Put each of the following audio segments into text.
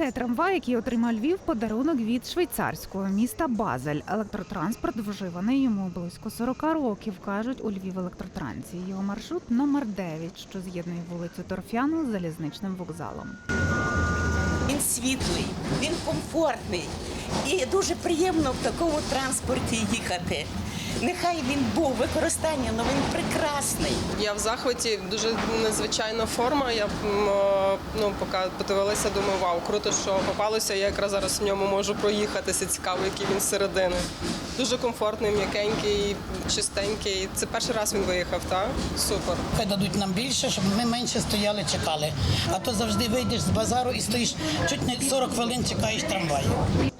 Це трамвай, який отримав Львів подарунок від швейцарського міста Базель. Електротранспорт вживаний йому близько 40 років, кажуть у Львів електротрансі. Його маршрут номер 9, що з'єднує вулицю Торфяну з залізничним вокзалом. Він світлий, він комфортний і дуже приємно в такому транспорті їхати. Нехай він був використання, але він прекрасний. Я в захваті дуже незвичайна форма. Я е, ну, поки подивилася, думаю, вау, круто, що попалося. Я якраз зараз в ньому можу проїхатися. Цікаво, який він зсередини. Дуже комфортний, м'якенький, чистенький. Це перший раз він виїхав, так? Супер. Хай дадуть нам більше, щоб ми менше стояли, чекали. А то завжди вийдеш з базару і стоїш чуть не 40 хвилин чекаєш трамваю.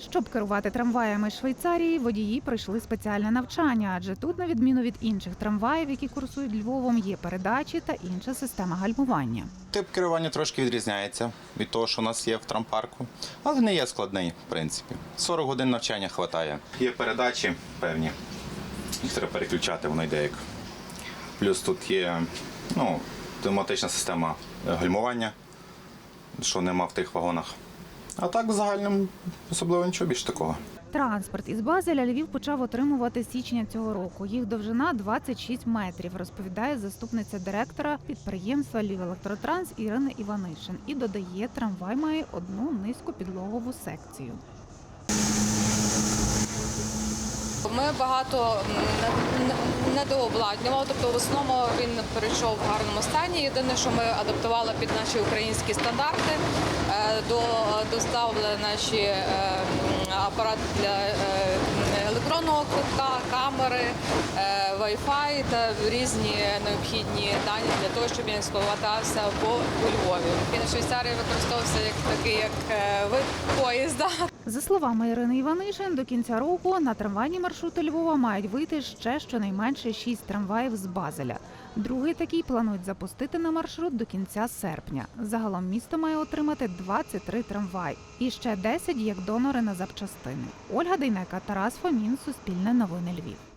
Щоб керувати трамваями Швейцарії, водії пройшли спеціальне навчання, адже тут, на відміну від інших трамваїв, які курсують Львовом, є передачі та інша система гальмування. Тип керування трошки відрізняється від того, що у нас є в трампарку, але не є складний, в принципі. 40 годин навчання вистачає. Є передачі певні, їх треба переключати, воно йде як. Плюс тут є ну, система гальмування, що нема в тих вагонах. А так в загальному особливо нічого більш такого. Транспорт із Базеля Львів почав отримувати січня цього року. Їх довжина 26 метрів, розповідає заступниця директора підприємства «Львівелектротранс» Ірина Іванишин. І додає, трамвай має одну низьку підлогову секцію. Ми багато недообладнювали, тобто в основному він перейшов в гарному стані. Єдине, що ми адаптували під наші українські стандарти, е, до доставили наші е, апарати для е, електронного квитка, камери, Wi-Fi та різні необхідні дані для того, щоб він експлуатувався по Львові. Він в Швейцарії використовувався як такий як е, вид поїзда. За словами Ірини Іванишин, до кінця року на трамвайні маршрути Львова мають вийти ще щонайменше 6 трамваїв з Базеля. Другий такий планують запустити на маршрут до кінця серпня. Загалом місто має отримати 23 трамваї і ще 10 як донори на запчастини. Ольга Дейнека, Тарас Фомін, Суспільне новини Львів.